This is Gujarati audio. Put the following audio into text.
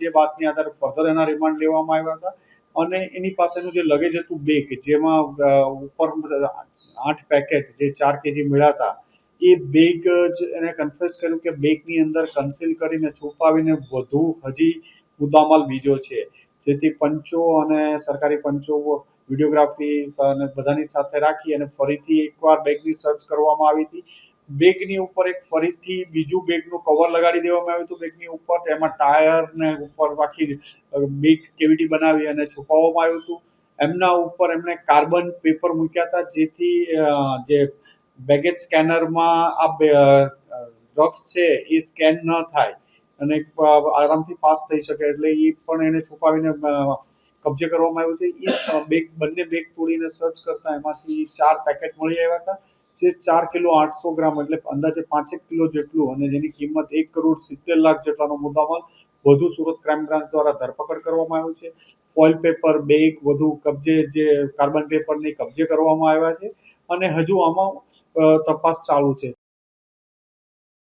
જે વાતની આધારે ફર્ધર એના રિમાન્ડ લેવામાં આવ્યા હતા. અને એની પાસેનું જે લગેજ હતું બેગ જેમાં ઉપર આઠ પેકેટ જે ચાર કેજી મળ્યા હતા, એ બેગ જ એને કન્ફેસ કર્યું કે બેગની અંદર કન્સીલ કરીને છુપાવીને વધુ હજી મુદ્દામાલ બીજો છે. જેથી પંચો અને સરકારી પંચો વિડીયોગ્રાફી અને બધાની સાથે રાખી અને ફરીથી એકવાર બેગની સર્ચ કરવામાં આવી હતી. બેગની ઉપર એક ફરીથી બીજું બેગનું કવર લગાડી દેવામાં આવ્યું હતું. બેગની ઉપર એમાં ટાયર ને ઉપર આખી બેગ કેવિટી બનાવી અને છુપાવવામાં આવ્યું હતું. એમના ઉપર એમણે કાર્બન પેપર મૂક્યા હતા, જેથી જે બેગેજ સ્કેનરમાં આ ડ્રગ્સ છે એ સ્કેન ન થાય અને આરામથી પાસ થઈ શકે. એટલે એ પણ એને છુપાવીને કબજે કરવામાં આવ્યો છે. એ બેગ, બંને બેગ તોડીને સર્ચ કરતા એમાંથી ચાર પેકેટ મળી આવ્યા હતા. જે ચાર કિલો આઠસો ગ્રામ એટલે અંદાજે પાંચેક કિલો જેટલું અને જેની કિંમત એક કરોડ સિત્તેર લાખ જેટલાનો મુદ્દામાલ વધુ સુરત ક્રાઇમ બ્રાન્ચ દ્વારા ધરપકડ કરવામાં આવ્યું છે. ફોઇલ પેપર બેગ, વધુ કબજે જે કાર્બન પેપરની કબજે કરવામાં આવ્યા છે. અને હજુ આમાં તપાસ ચાલુ છે.